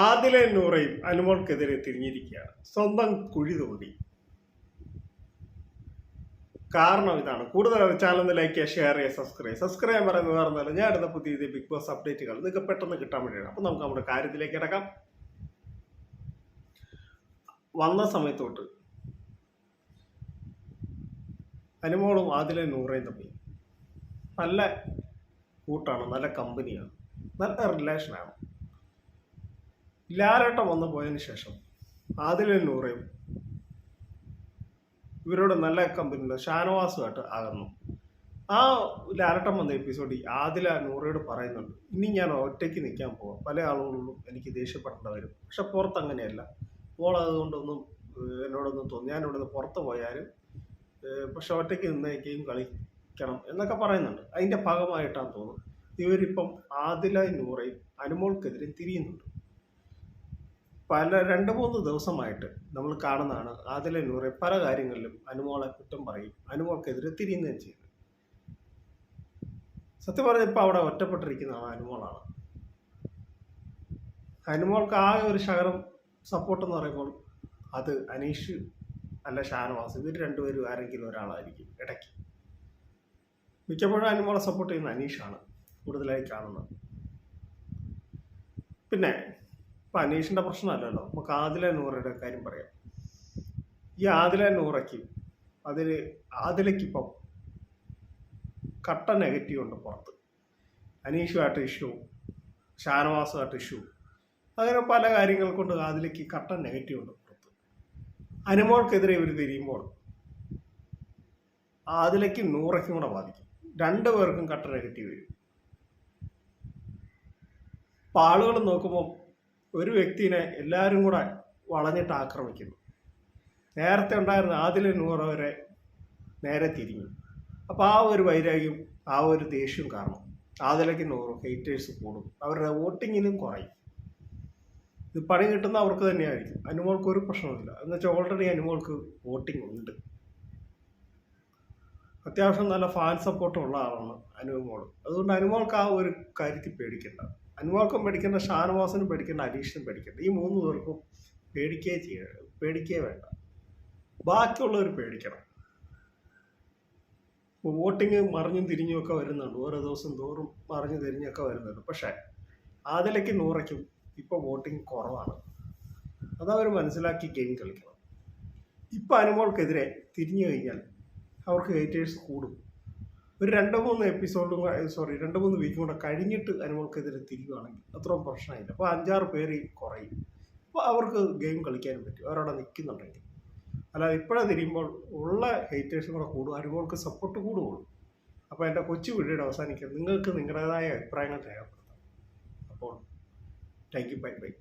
ആദിലെ നൂറയും അനുമോൾക്കെതിരെ തിരിഞ്ഞിരിക്കുകയാണ്. സ്വന്തം കുഴി തോണ്ടി കാരണം ഇതാണ്. കൂടുതൽ ചാനൽ ലൈക്ക് ചെയ്യുക ഷെയർ ചെയ്യുക സബ്സ്ക്രൈബ് സബ്സ്ക്രൈബ് പറയുന്നത് പറഞ്ഞാൽ ഞാൻ ഇടുന്ന പുതിയ പുതിയ ബിഗ് ബോസ് അപ്ഡേറ്റുകൾ നിങ്ങൾക്ക് പെട്ടെന്ന് കിട്ടാൻ വേണ്ടിയാണ്. അപ്പം നമുക്ക് നമ്മുടെ കാര്യത്തിലേക്ക് കിടക്കാം. വന്ന സമയത്തോട്ട് അനുമോളും ആദിലെ നൂറയും തമ്മിൽ നല്ല കൂട്ടാണ് നല്ല കമ്പനിയാണ് നല്ല റിലേഷനാണ് ലാരട്ടം വന്നു പോയതിന് ശേഷം ആദിലെ നൂറയും ഇവരോട് നല്ല കമ്പനി ഷാനവാസുമായിട്ട് അകന്നു. ആ ലാലട്ടം വന്ന എപ്പിസോഡിൽ ആദില നൂറയോട് പറയുന്നുണ്ട് ഇനി ഞാൻ ഒറ്റയ്ക്ക് നിൽക്കാൻ പോവാം. പല ആളുകളൊന്നും എനിക്ക് ദേഷ്യപ്പെടേണ്ട വരും. പക്ഷെ പുറത്ത് അങ്ങനെയല്ല. അപ്പോൾ അതുകൊണ്ടൊന്നും എന്നോടൊന്നും തോന്നി. ഞാൻ ഇവിടുന്ന് പുറത്ത് പോയാലും പക്ഷെ ഒറ്റയ്ക്ക് നിന്നേക്കുകയും കളിക്കണം എന്നൊക്കെ പറയുന്നുണ്ട്. അതിന്റെ ഭാഗമായിട്ടാണ് തോന്നുന്നത് ഇവരിപ്പം ആദില നൂറയും അനുമോൾക്കെതിരെ തിരിയുന്നുണ്ട്. പല രണ്ട് മൂന്ന് ദിവസമായിട്ട് നമ്മൾ കാണുന്നതാണ് ആദില നൂറെ പല കാര്യങ്ങളിലും അനുമോളെ കുറ്റം പറയും അനുമോൾക്കെതിരെ തിരിയുകയും ചെയ്യുന്നത് സത്യം പറഞ്ഞാൽ ഇപ്പം അവിടെ ഒറ്റപ്പെട്ടിരിക്കുന്നതാണ് അനുമോളാണ്. അനുമോൾക്ക് ആകെ ഒരു ശകലം സപ്പോർട്ട് എന്ന് പറയുമ്പോൾ അത് അനീഷ് അല്ല ഷാനവാസ് ഇവർ രണ്ടുപേരും ആരെങ്കിലും ഒരാളായിരിക്കും ഇടയ്ക്ക്. മിക്കപ്പോഴും അനുമോളെ സപ്പോർട്ട് ചെയ്യുന്ന അനീഷാണ് കൂടുതലായി കാണുന്നത്. പിന്നെ ഇപ്പം അനീഷിന്റെ പ്രശ്നമല്ലല്ലോ. നമുക്ക് ആദില നൂറയുടെ കാര്യം പറയാം. ഈ ആദില നൂറയ്ക്ക് അതിൽ ആദിലയ്ക്കിപ്പം കട്ട നെഗറ്റീവ് ഉണ്ട് പുറത്ത്. അനീഷുമായിട്ട് ഇഷ്യൂ ഷാനവാസുമായിട്ട് ഇഷ്യൂ അങ്ങനെ പല കാര്യങ്ങൾ കൊണ്ട് ആദിലയ്ക്ക് കട്ട നെഗറ്റീവ് ഉണ്ട് പുറത്ത്. അനുമോൾക്കെതിരെ ഇവർ തിരിയുമ്പോൾ ആദിലയ്ക്കും നൂറയ്ക്കും കൂടെ ബാധിക്കും. രണ്ടു പേർക്കും കട്ട നെഗറ്റീവ് വരും. അപ്പം ആളുകൾ നോക്കുമ്പോൾ ഒരു വ്യക്തിനെ എല്ലാവരും കൂടെ വളഞ്ഞിട്ട് ആക്രമിക്കുന്നു. നേരത്തെ ഉണ്ടായിരുന്ന ആദില നൂറ് വരെ നേരെ തിരിഞ്ഞു. അപ്പോൾ ആ ഒരു വൈരാഗ്യം ആ ഒരു ദേഷ്യം കാരണം ആദിലയ്ക്ക് നൂറും ഹെയ്റ്റേഴ്സ് കൂടും. അവരുടെ വോട്ടിങ്ങിനും കുറയും. ഇത് പണി കിട്ടുന്ന അവർക്ക് തന്നെയായിരിക്കും. അനുമോൾക്ക് ഒരു പ്രശ്നമില്ല എന്ന് വെച്ചാൽ ഓൾറെഡി അനുമോൾക്ക് വോട്ടിംഗ് ഉണ്ട്. അത്യാവശ്യം നല്ല ഫാൻ സപ്പോർട്ടുള്ള ആളാണ് അനുമോൾ അതുകൊണ്ട് അനുമോൾക്ക് ആ ഒരു കാര്യത്തിൽ പേടിക്കണ്ട. അനുമോൾക്കും പഠിക്കുന്ന ഷാനവാസനും പേടിക്കേണ്ട അരീഷനും പേടിക്കേണ്ട ഈ മൂന്ന് പേർക്കും പേടിക്കേ ചെയ്യ പേടിക്കേ വേണ്ട. ബാക്കിയുള്ളവർ പേടിക്കണം. ഇപ്പോൾ വോട്ടിങ് മറിഞ്ഞും തിരിഞ്ഞുമൊക്കെ വരുന്നുണ്ട്. ഓരോ ദിവസം തോറും മറിഞ്ഞു തിരിഞ്ഞൊക്കെ വരുന്നുണ്ട്. പക്ഷേ ആദിലയ്ക്കും നൂറയ്ക്കും ഇപ്പോൾ വോട്ടിംഗ് കുറവാണ്. അതവർ മനസ്സിലാക്കി ഗെയിം കളിക്കണം. ഇപ്പം അനുമോൾക്കെതിരെ തിരിഞ്ഞു കഴിഞ്ഞാൽ അവർക്ക് ഹേറ്റേഴ്സ് കൂടും. ഒരു രണ്ടോ മൂന്ന് എപ്പിസോഡും സോറി രണ്ടോ മൂന്ന് വീക്കും കൂടെ കഴിഞ്ഞിട്ട് അനിമൾക്കെതിരെ തിരിയുവാണെങ്കിൽ അത്രയും പ്രശ്നമില്ല. അപ്പോൾ അഞ്ചാറ് പേര് കുറയും. അപ്പോൾ അവർക്ക് ഗെയിം കളിക്കാനും പറ്റും. അവരവിടെ നിൽക്കുന്നുണ്ടെങ്കിൽ. അല്ലാതെ ഇപ്പോഴേ തിരിയുമ്പോൾ ഉള്ള ഹേറ്റേഴ്സും കൂടെ കൂടും. അനുമോൾക്ക് സപ്പോർട്ട് കൂടുകയുള്ളൂ അപ്പോൾ എന്റെ കൊച്ചു വീഡിയോയുടെ അവസാനിക്കുക നിങ്ങൾക്ക് നിങ്ങളുടേതായ അഭിപ്രായങ്ങൾ രേഖപ്പെടുത്താം. അപ്പോൾ താങ്ക് യു ബൈ ബൈ